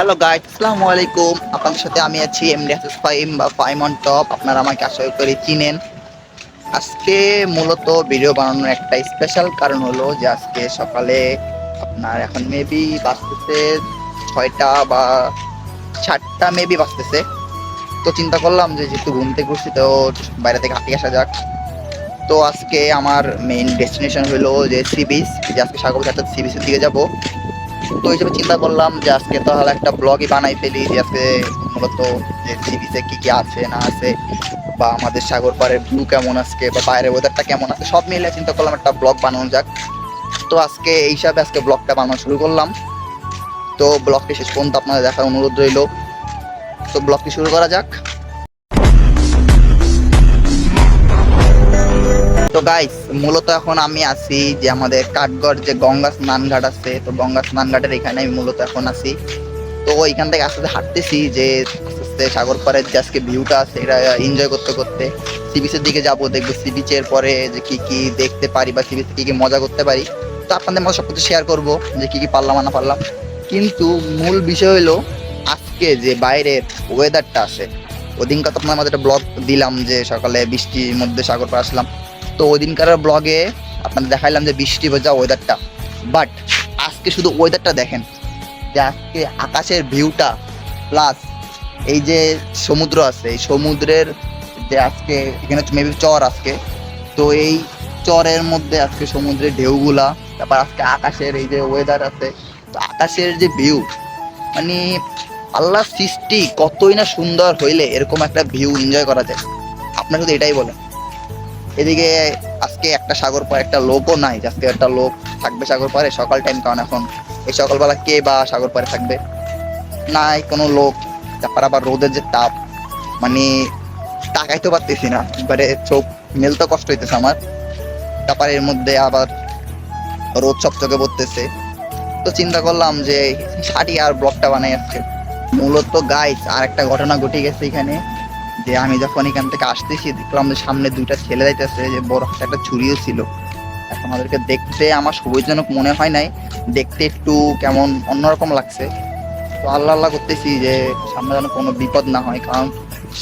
Hello guide আসসালামু আলাইকুম আপনাদের সাথে আমি আছি এমডি হাসিস ফাইম বা ফাইম অন টপ আপনারা আমাকে আশা করি চিনেন। আজকে মূলত ভিডিও বানানোর একটা স্পেশাল কারণ হলো যে আজকে সকালে আপনার এখন মেবি বাজতেছে ছয়টা বা চারটা মেবি বাজতেছে। তো চিন্তা করলাম যে যেহেতু ঘুম থেকে উঠছি, তো বাইরে থেকে হাঁটি আসা যাক। তো আজকে আমার মেইন ডেস্টিনেশন হলো যে সি বিচ যে আজকে সাগর সি বিচের দিকে যাব। তো হিসেবে চিন্তা করলাম যে আজকে তাহলে একটা ব্লগই বানাই ফেলি যে আজকে মূলত যে সি কী কি কি আছে, না আছে, বা আমাদের সাগর পাড়ের ভিউ কেমন আজকে, বা বাইরের ওয়েদারটা কেমন আছে, সব মিলে চিন্তা করলাম একটা ব্লগ বানানো যাক। তো আজকে এই হিসাবে আজকে ব্লগটা বানানো শুরু করলাম। তো ব্লগটি শেষ পর্যন্ত আপনাদের দেখার অনুরোধ রইল। তো ব্লগটি শুরু করা যাক। তো গাইস মূলত এখন আমি আছি যে আমাদের কাঠগড় যে গঙ্গা স্নান ঘাট আছে, তো গঙ্গা স্নান ঘাটের এখানে আমি মূলত এখন আছি। তো ওইখান থেকে আস্তে আস্তে হাঁটতেছি যে আস্তে আস্তে সাগর পাড়ের যে আজকে ভিউটা আছে, এটা এনজয় করতে করতে সি বিচের দিকে যাব, দেখব সি বিচের পরে যে কি কি দেখতে পারি বা সি বিচে কী কি মজা করতে পারি। তো আপনাদের মতো সব কিছু শেয়ার করব যে কী কী পারলাম না পারলাম। কিন্তু মূল বিষয় হলো আজকে যে বাইরের ওয়েদারটা আছে, ওদিনকার তো আপনার আমাদের একটা ব্লগ দিলাম যে সকালে বৃষ্টির মধ্যে সাগর পাড়ে আসলাম। তো ওই দিনকার ব্লগে আপনাদের দেখাইলাম যে বৃষ্টি ভেজা ওয়েদারটা বাট আজকে শুধু ওয়েদারটা দেখেন। যে আজকে আকাশের ভিউটা প্লাস এই যে সমুদ্র আছে, এই সমুদ্রের যে আজকে, এখানে মেবি চর আজকে। তো এই চরের মধ্যে আজকে সমুদ্রের ঢেউগুলা, তারপর আজকে আকাশের এই যে ওয়েদার আছে, তো আকাশের যে ভিউ মানে আল্লাহ সৃষ্টি কতই না সুন্দর হইলে এরকম একটা ভিউ এনজয় করা যায়। আপনার শুধু এটাই বলেন। এদিকে আজকে একটা সাগর পাড়ে একটা লোকও নাই। আজকে একটা লোক থাকবে সাগর পাড়ে সকাল টাইম কারণ এখন এই সকালবেলা কে বা সাগর পাড়ে থাকবে? নাই কোনো লোক, তারপর আবার রোদের যে তাপ মানে তাকাইতে পারতেছি না। এবারে চোখ মেলতে কষ্ট হইতেছে আমার। তারপর এর মধ্যে আবার রোদ চকচকে পড়তেছে তো চিন্তা করলাম যে ষাটি আর ব্লকটা বানাই আজকে। মূলত গাইস আর একটা ঘটনা ঘটে গেছে এখানে। যে আমি যখন এখান থেকে আসতেছি, দেখলাম যে সামনে দুইটা ছেলে যাইতেছে, যে বড় হাতে একটা ছুরিও ছিল। এখন আমাদেরকে দেখতে আমার সুবিধাজনক মনে হয় নাই। দেখতে একটু কেমন অন্যরকম লাগছে। তো আল্লাহ আল্লাহ করতেছি যে সামনে যেন কোনো বিপদ না হয়, কারণ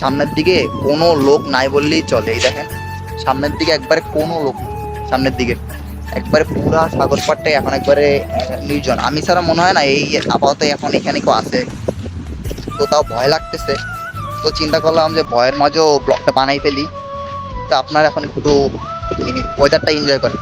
সামনের দিকে কোনো লোক নাই বললেই চলে। এই দেখেন, সামনের দিকে একবারে কোনো লোক সামনের দিকে। একবারে পুরা সাগর পাড়টাই এখন একবারে নির্জন। আমি ছাড়া মনে হয় না এই আপাতত এখন এখানে কেউ আছে। তো তাও ভয় লাগতেছে। তো চিন্তা করলাম যে ভয়ের মাঝেও ব্লগটা বানাই ফেলি। তো আপনারা এখন একটু ওয়েদারটা এনজয় করেন।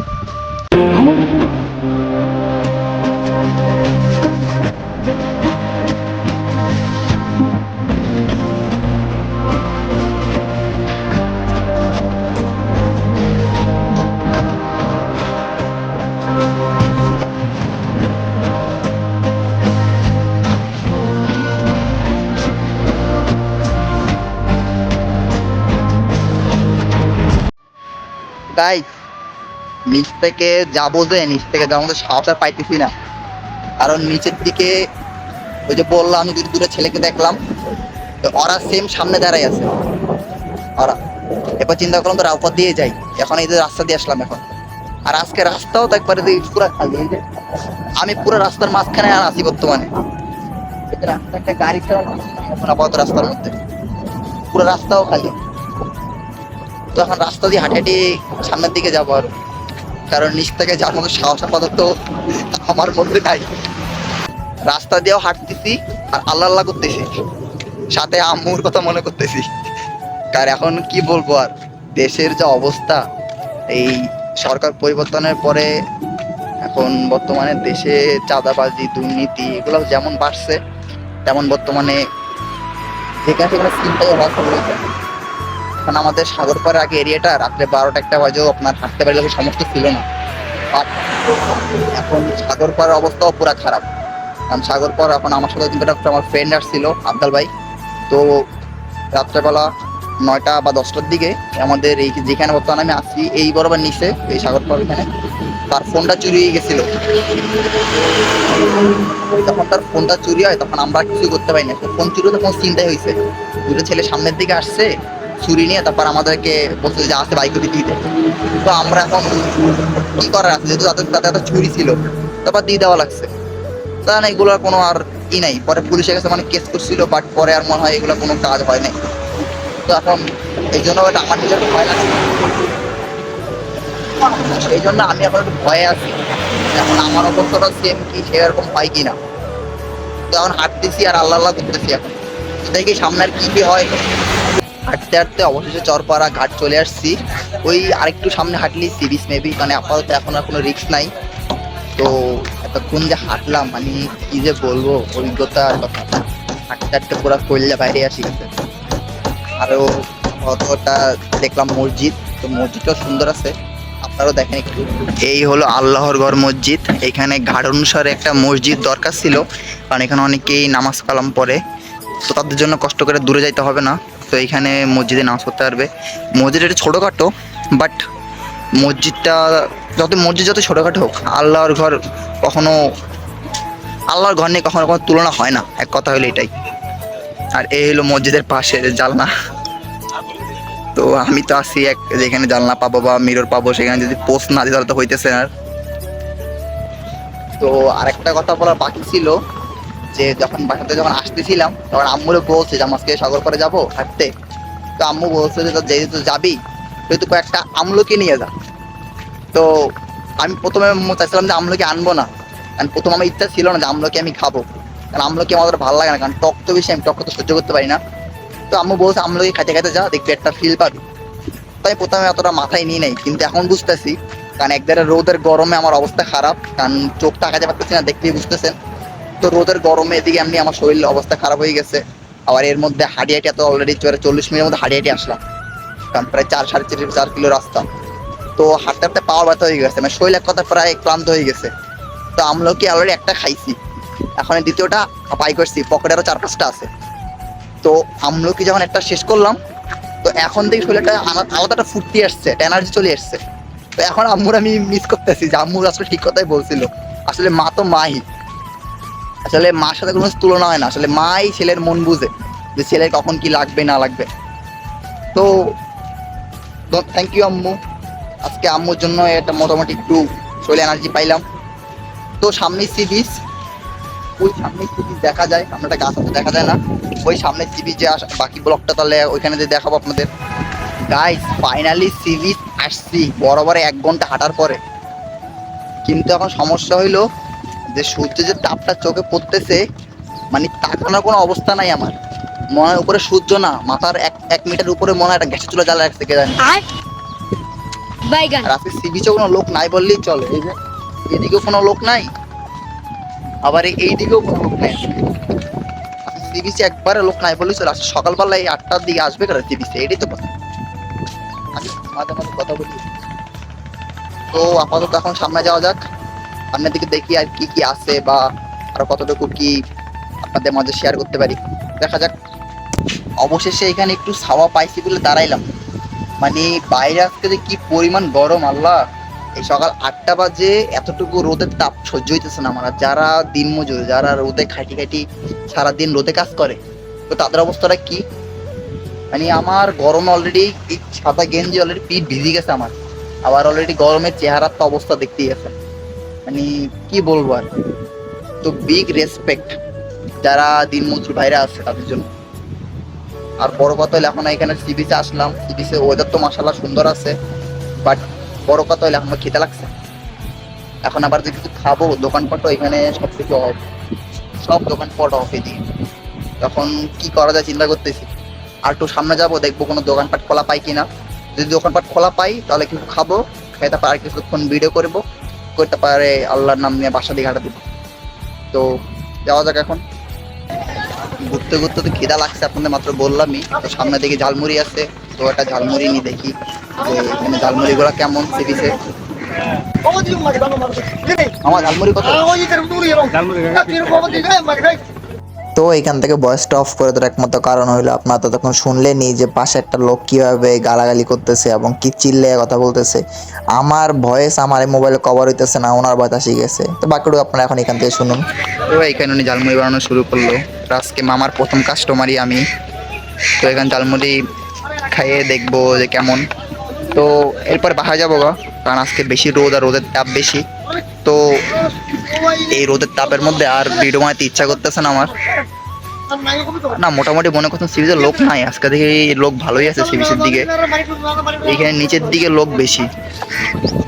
তাই নিচ থেকে যাব যে, নিচ থেকে যাওয়ার মতো সাহস আর পাইতেছি না। কারণ নিচের দিকে ওই যে বললাম, আমি দুটো দুটো ছেলেকে দেখলাম, তো ওরা সেম সামনে দাঁড়াই আছে। ওরা এবার চিন্তা করলাম তো রাউপার দিয়ে যাই। এখন এই যে রাস্তা দিয়ে আসলাম এখন। আর আজকে রাস্তাও তো একবারে পুরো খালি। এই যে আমি পুরো রাস্তার মাঝখানে আর আছি বর্তমানে। একটা গাড়ি ছাড়া আপাতত রাস্তার মধ্যে। পুরো রাস্তাও খালি। তো এখন রাস্তা দিয়ে হাঁটে হাঁটে সামনের দিকে যাব আর। কারণ নিচ থেকে যার মতো সাহস আপাতত আমার মধ্যে নাই। রাস্তা দিয়েও হাঁটতেছি আর আল্লাহ আল্লাহ করতেছি। সাথে আম্মুর কথা মনে করতেছি। কার এখন কি বলব আর? দেশের যা অবস্থা, এই সরকার পরিবর্তনের পরে এখন বর্তমানে দেশে চাঁদাবাজি, দুর্নীতি এগুলো যেমন বাড়ছে, তেমন বর্তমানে যেখানে সেখানে চিন্তাই শুরু হয়েছে কারণ আমাদের সাগর পাড়ের আগে এরিয়াটা, রাত্রে বারোটা একটা বাজেও আপনার হাঁটতে পারলে সমস্ত ছিল না। বাট এখন সাগর পাড়ের অবস্থাও পুরো খারাপ। কারণ সাগর পাড় এখন আমার সাথে কিন্তু আমার ফ্রেন্ড আসছিল, আবদাল ভাই। তো রাত্রেবেলা নয়টা বা দশটার দিকে আমাদের এই যেখানে বর্তমানে আমি আসছি এই বরাবর নিচে, এই সাগর পাড় এখানে তার ফোনটা চুরি হয়ে গেছিল। যখন তার ফোনটা চুরি হয়, তখন আমরা কিছু করতে পারি না। ফোন চুরি তখন চিন্তাই হয়েছে দুটো ছেলে সামনের দিকে আসছে ছুরি নিয়ে তারপর আমাদেরকে বলছে যে আসতে বাইক দিতে। তো আমরা এখন কি করার আছে? যেহেতু তাদের তাদের একটা ছুরি ছিল, তারপর দিয়ে দেওয়া লাগছে। তা না এগুলোর কোনো আর ই নাই। পরে পুলিশের কাছে মানে কেস করছিল বাট পরে আর মনে হয় এগুলো কোনো কাজ হয় নাই। তো এখন এই জন্য এটা আমার নিজের ভয় লাগছে। সেই জন্য আমি এখন একটু ভয়ে আছি। এখন আমার অবস্থাটা সেম কি, সেরকম হয় কি না তো এখন হাঁটতেছি আর আল্লাহ আল্লাহ করতেছি এখন। দেখি সামনে আর কি কি হয়। হাঁটতে হাঁটতে অবশেষে চরপাড়া ঘাট চলে আসছি। ওই আরেকটু সামনে হাঁটলি সি বিচ মেবি মানে আপাতত এখন আর কোনো রিস্ক নাই। তো এতক্ষণ যে হাঁটলাম মানে কি যে বলব, অভিজ্ঞতার কথা। হাঁটতে হাঁটতে পুরো কল্যা বাইরে আসি আরও আরও কতটা দেখলাম মসজিদ, তো মসজিদটাও সুন্দর আছে। আপনারাও দেখেন একটু। এই হলো আল্লাহর ঘর মসজিদ। এখানে ঘাট অনুসারে একটা মসজিদ দরকার ছিল, কারণ এখানে অনেকেই নামাজ কালাম পড়ে। তো তাদের জন্য কষ্ট করে দূরে যাইতে হবে না। তো এইখানে মসজিদে নামাজ পড়তে পারবে। মসজিদ এটা ছোটোখাটো বাট মসজিদটা যত মসজিদ যত ছোটোখাটো হোক, আল্লাহর ঘর কখনো আল্লাহর ঘর নিয়ে কখনো কোনো তুলনা হয় না। এক কথা হলো এটাই। আর এই হলো মসজিদের পাশে জালনা তো আমি তো আছি এক যেখানে জানলা পাবো বা মিরর পাবো, সেখানে যদি পোস্ট না দিই তাহলে তো হইতেছে আর। তো আরেকটা কথা বলার বাকি ছিল যে যখন বাসাতে যখন আসতেছিলাম, তখন আম্মুরে বলছে যে আমার আজকে সাগর করে যাব হাঁটতে। তো আম্মু বলছে যে যেহেতু যাবি সেহেতু কয়েকটা আমলকি নিয়ে যা। তো আমি প্রথমে চাইছিলাম যে আমলকি আনব না। কারণ প্রথম আমার ইচ্ছা ছিল না যে আমলকি আমি খাব। কারণ আমলকি আমাদের ভালো লাগে না, কারণ টক তো বেশি, আমি টক তো সহ্য করতে পারি না। তো আম্মু বলছে, আমলকি খাইতে খাইতে যা, দেখবি একটা ফিল পাবি। তাই প্রথমে অতটা মাথায় নিয়ে নেই, কিন্তু এখন বুঝতেছি। কারণ একদারে রোদের গরমে আমার অবস্থা খারাপ, কারণ চোখ তাকাতে পারতেছি না, দেখতেই বুঝতেছেন। রোদের গরমে এদিকে এমনি আমার শরীরের অবস্থা খারাপ হয়ে গেছে। আবার এর মধ্যে হাঁটি এত অলরেডি চল্লিশ মিনিটের মধ্যে হাঁটি আসলাম। কারণ প্রায় চার, সাড়ে চার চার কিলো রাস্তা। তো হাঁটতে হাঁটতে পাওয়ার ব্যথা হয়ে গেছে। মানে শরীর এক কথা প্রায় ক্লান্ত হয়ে গেছে। তো আমলকি অলরেডি একটা খাইছি। এখন দ্বিতীয়টা পাই করছি। পকেটে আরও চার, পাঁচটা আছে। তো আমলকি যখন একটা শেষ করলাম, তো এখন থেকে শরীরটা আলাদা একটা ফুর্তি আসছে। একটা এনার্জি চলে এসছে তো এখন আম্মুর আমি মিস করতেছি যে আম্মুর আসলে ঠিক কথাই বলছিল। আসলে মা তো মাই। আসলে মার সাথে কোনো তুলনা হয় না। আসলে মাই ছেলের মন বুঝে যে ছেলের কখন কি লাগবে, না লাগবে। তো থ্যাংক ইউ আম্মু। আজকে আম্মুর জন্য এটা মোটামুটি একটু শরীরে এনার্জি পাইলাম। তো সামনে সি বিচ ওই সামনে সি বিচ দেখা যায় আমরা গাছ আছে, দেখা যায় না। ওই সামনে সি বিচে বাকি ব্লকটা তাহলে ওইখানে দিয়ে দেখাবো আপনাদের। গাইস ফাইনালি সি বিচ আসছি। বরাবর এক ঘণ্টা হাঁটার পরে। কিন্তু এখন সমস্যা হইল যে সূর্যের যে তাপটা চোখে পড়তেছে মানে তাকানোর কোনো অবস্থা নাই আমার। মনে হয় উপরে সূর্য না মাথার এক এক মিটার উপরে মনে হয় একটা গ্যাসের চুলা জ্বালা রাখছে কে জানে। বাইগান সি বিচে কোনো লোক নাই বললেই চলে এই যে এদিকেও কোনো লোক নাই আবার এই- এই দিকেও কোনো লোক নাই। সি বিচে একবারে লোক নাই বললেই চলে আজকে সকালবেলা এই আটটার দিকে আসবে কারা সি বিচে এটাই তো কথা। আমি মাঝে মাঝে কথা বলি। তো আপাতত এখন সামনে যাওয়া যাক। সামনের দিকে দেখি আর কি কি আছে বা আরও কতটুকু কি আপনাদের মাঝে শেয়ার করতে পারি। দেখা যাক। অবশেষে এখানে একটু ছাওয়া পাইছি বলে দাঁড়াইলাম। মানে বাইরে আজকে যে কি পরিমাণ গরম, আল্লাহ! এই সকাল আটটা বাজে, এতটুকু রোদের তাপ সহ্য হইতেছে না আমার। যারা দিন মজুর যারা রোদে খাটি খাটি সারাদিন রোদে কাজ করে, তো তাদের অবস্থাটা কি? মানে আমার গরম অলরেডি সাদা গেঞ্জি অলরেডি পিঠ ভিজে গেছে আমার। আবার অলরেডি গরমের চেহারার তো অবস্থা দেখতেই গেছে মানে কি বলব আর তো বিগ রেসপেক্ট যারা দিন মজুর বাইরে আছে তাদের জন্য। আর বড় কথা হলো এখন এখানে সি বিচে আসলাম। সি বিচে ওয়েদার তো মাসাল্লাহ সুন্দর আছে বাট বড় কথা হলো এখন খেতে লাগছে। এখন আবার যে কিছু খাব দোকানপাটও এখানে সব কিছু অফ সব দোকানপাট অফ এদিকে। তখন কি করা যায় চিন্তা করতেছি। আর একটু সামনে যাব, দেখব কোনো দোকানপাট খোলা পাই কিনা। যদি দোকানপাট খোলা পাই, তাহলে কিছু খাব, খেয়ে তারপর আর কিছুক্ষণ ভিডিও করব। করতে পারে আল্লাহর নাম নিয়ে বাসা দিয়ে ঘাটা দিব। তো যাওয়া যাক এখন। ঘুরতে ঘুরতে তো খিদা লাগছে আপনাদের মাত্র বললামই। তো সামনে দিকে ঝালমুড়ি আছে তো একটা ঝালমুড়ি নিয়ে দেখি যে এখানে ঝালমুড়ি গুলা কেমন সিবিছে আমার ঝালমুড়ি কত? তো এখান থেকে ভয়েসটা অফ করে দেওয়ার একমাত্র কারণ হইল আপনারা তো তখন শুনলেনই যে পাশে একটা লোক কীভাবে গালাগালি করতেছে এবং কি চিল্লে কথা বলতেছে। আমার ভয়েস আমার এই মোবাইলে কভার হইতেছে না, ওনার ভয়েস আসি গেছে। তো বাকিটুকু আপনারা এখন এখান থেকে শুনুন। তো এখানে উনি ঝালমুড়ি বানানো শুরু করল। আজকে মামার প্রথম কাস্টমারই আমি। তো এখানে ঝালমুড়ি খাইয়ে দেখব যে কেমন। তো এরপর বাসা যাব গা, কারণ আজকে বেশি রোদ আর রোদের তাপ বেশি। তো এই রোদের তাপের মধ্যে আর ভিডিও বানাতে ইচ্ছা করতেছে না আমার। না, মোটামুটি মনে করছেন সিরিজের লোক নাই। আজকে দেখি লোক ভালোই আছে সিরিজের দিকে। এইখানে নিচের দিকে লোক বেশি।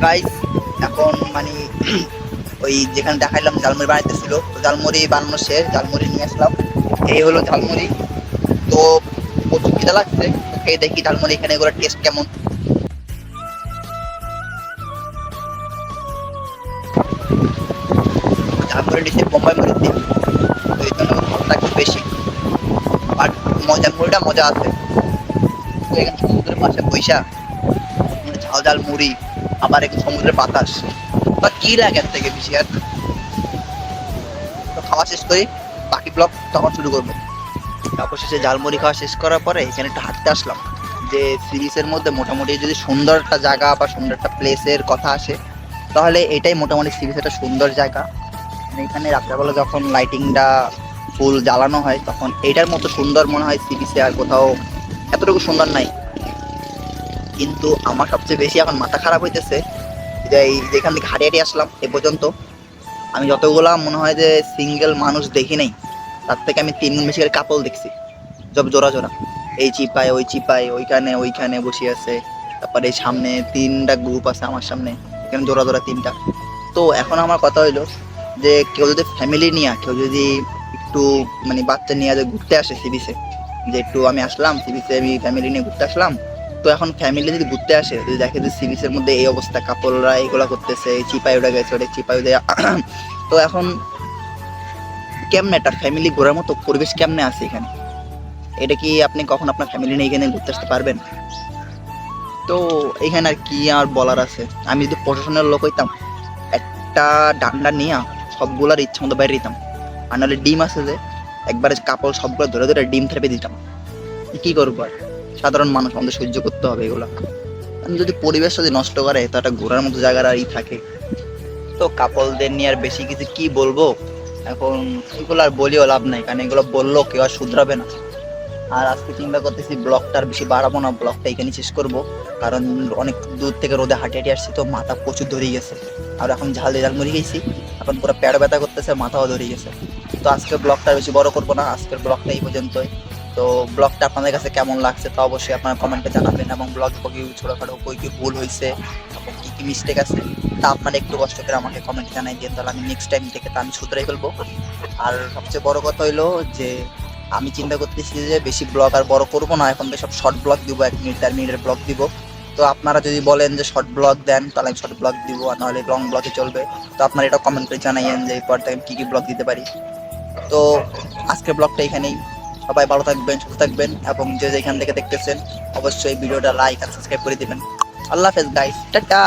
গাইস এখন মানে ওই যেখানে দেখাইলাম, ঝালমুড়ি বানাইতেছিল তো ঝালমুড়ি বানানো শেষ, ঝালমুড়ি নিয়ে আসলাম। এই হলো ঝালমুড়ি। তো প্রচুর খিদা লাগছে। খেয়ে দেখি ঝালমুড়ি এখানে এগুলো টেস্ট কেমন। ঝালমুড়ি নিচে বোম্বাই মরিচ এই জন্য ভাবটা একটু বেশি। আর মজা মুড়িটা মজা আছে। এখানে সমুদ্রের পাশে মানে ঝাল ঝাল মুড়ি, আবার একটু সমুদ্রের বাতাস। বা কি লাগে এর থেকে বেশি আর? তো খাওয়া শেষ করি, বাকি ব্লগ তখন শুরু করব। তারপর শেষে ঝালমুড়ি খাওয়া শেষ করার পরে এখানে একটু হাঁটতে আসলাম। যে সিরিজের মধ্যে মোটামুটি যদি সুন্দর একটা জায়গা বা সুন্দর একটা প্লেসের কথা আসে তাহলে এটাই মোটামুটি সিরিজ একটা সুন্দর জায়গা। মানে এখানে রাত্রেবেলা যখন লাইটিংটা ফুল জ্বালানো হয়, তখন এটার মতো সুন্দর মনে হয় সিরিজে আর কোথাও এতটুকু সুন্দর নাই। কিন্তু আমার সবচেয়ে বেশি এখন মাথা খারাপ হইতেছে যে এই যেখান থেকে হাঁটি হাঁটি আসলাম এ পর্যন্ত। আমি যতগুলা মনে হয় যে সিঙ্গেল মানুষ দেখি নাই, তার থেকে আমি তিন বেশি করে কাপল দেখছি। সব জোড়া জোড়া। এই চিপায়, ওই চিপায়, ওইখানে ওইখানে বসে আছে। তারপরে সামনে তিনটা গ্রুপ আছে আমার সামনে। এখানে জোড়া জোড়া তিনটা। তো এখন আমার কথা হইল যে কেউ যদি ফ্যামিলি নিয়ে, কেউ যদি একটু মানে বাচ্চা নিয়ে ঘুরতে আসে সিবিসে যে একটু আমি আসলাম সিবিসে আমি ফ্যামিলি নিয়ে ঘুরতে আসলাম, তো এখন ফ্যামিলি যদি ঘুরতে আসে, যদি দেখে যে সিবিসের মধ্যে এই অবস্থা, কাপড়রা এগুলা করতেছে চিপাই উঠে গেছে ওটা চিপাই উঠে তো এখন কেমনে একটা ফ্যামিলি ঘোরার মতো পরিবেশ কেমনে আছে এখানে? এটা কি আপনি কখন আপনার ফ্যামিলি নিয়ে এখানে ঘুরতে আসতে পারবেন? তো এখানে আর কি আর বলার আছে? আমি যদি প্রশাসনের লোক হইতাম, একটা ডান্ডা নিয়ে সবগুলার ইচ্ছা মতো বাইরে দিতাম। আর নাহলে ডিম আছে যে, একবারে কাপড় সবগুলো ধরে ধরে ডিম থেপে দিতাম। কি করব আর? সাধারণ মানুষ, আমাদের সহ্য করতে হবে এগুলো। আমি যদি পরিবেশ যদি নষ্ট করে, তো একটা ঘোরার মতো জায়গার আর ই থাকে। তো কাপলদের নিয়ে আর বেশি কিছু কি বলব? এখন এগুলো আর বলিও লাভ নাই, কারণ এগুলো বললেও কেউ আর শুধরাবে না। আর আজকে চিন্তা করতেছি ব্লগটা আর বেশি বাড়াবো না ব্লগটা এখানে শেষ করব। কারণ অনেক দূর থেকে রোদে হাঁটে হাঁটে আসছি, তো মাথা প্রচুর ধরে গেছে। আর এখন ঝাল দিয়ে ঝাল মরে গেছি এখন পুরো প্যাড ব্যথা করতেছে, মাথাও ধরে গেছে। তো আজকের ব্লগটা বেশি বড় করব না, আজকের ব্লগটা এই পর্যন্তই। তো ব্লগটা আপনাদের কাছে কেমন লাগছে তো অবশ্যই আপনারা কমেন্টে জানাবেন, এবং ব্লগ কি ছোটোখাটো কই কি ভুল হয়েছে এবং কী কি মিস্টেক আছে, তা আপনারা একটু কষ্ট করে আমাকে কমেন্ট জানাই দিয়ে তাহলে আমি নেক্সট টাইম থেকে তা আমি শুধরাই ফেলব। আর সবচেয়ে বড় কথা হইল যে আমি চিন্তা করতেছি যে বেশি ব্লগ আর বড় করব না, এখন তো সব শর্ট ব্লগ দিব, এক মিনিট চার মিনিটের ব্লগ দিব। তো আপনারা যদি বলেন যে শর্ট ব্লগ দেন, তাহলে আমি শর্ট ব্লগ দিব, আর নাহলে লং ব্লগে চলবে। তো আপনারা এটা কমেন্ট করে জানাইয়েন যে এরপর থেকে আমি কী কী ব্লগ দিতে পারি। তো আজকের ব্লগটা এখানেই। সবাই ভালো থাকবেন, সুস্থ থাকবেন, এবং যে যেখান থেকে দেখতেছেন, অবশ্যই ভিডিওটা লাইক আর সাবস্ক্রাইব করে দিবেন। আল্লাহ হাফেজ গাইস টাটা!